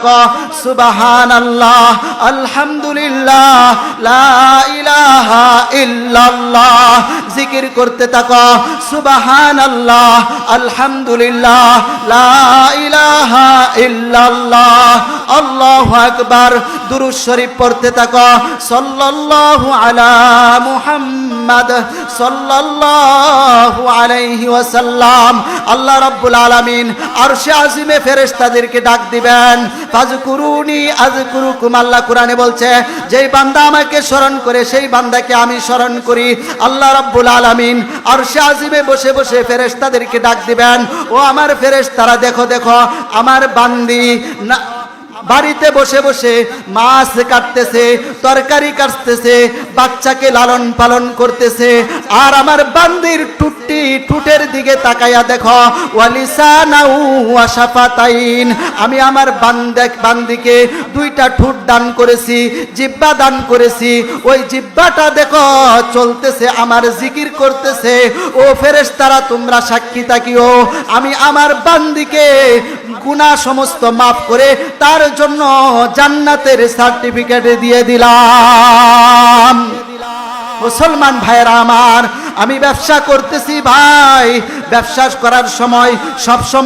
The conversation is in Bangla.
থাকো সুবাহান আল্লাহ লা ইলাহা জিকির করতে থাকো। সুবাহান আল্লাহ আলহামদুলিল্লাহ, লা ইলাহা ইল্লাল্লাহ শরীফ পড়তে থাকো। সাল্লাল্লাহু আলা মুহাম্মদ। সাল্লাল্লাহু আলাইহি ওয়াসাল্লাম। আল্লাহ রাব্বুল আলামিন আরশে আজিমে ফেরেশতাদেরকে ডাক দিবেন ফাজকুরুনি আযকুরুকুম আল্লাহ কোরআনে বলছে, যেই বান্দা আমাকে স্মরণ করে, সেই বান্দাকে আমি স্মরণ করি। আল্লাহ রাব্বুল আলামিন আরশে আজিমে বসে বসে ফেরেশতাদেরকে ডাক দিবেন, ও আমার ফেরেশতারা, দেখো দেখো, আমার বান্দি না বাড়িতে বসে বসে মাছ কাটতেছে, তরকারি কাটতেছে, বাচ্চাকে লালন পালন করতেছে। আর আমার বান্দির টুটি টুটের দিকে তাকাইয়া দেখো ওয়ালিসানাউ ওয়াশাফাতাইন আমি আমার বান্দে বান্দিকে দুইটা ঠুট দান করেছি জিব্বা দান করেছি। ওই জিব্বাটা দেখো চলতেছে, আমার জিকির করতেছে। ও ফেরেশতারা, তোমরা সাক্ষী থাকিও। আমি আমার বান্দিকে গুনাহ সমস্ত মাফ করে তার জন্য জান্নাতের সার্টিফিকেট দিয়ে দিলাম। মুসলমান ভাইরা আমার, আমি ব্যবসা করতেছি ভাই। ব্যবসা করার সময় সব সময়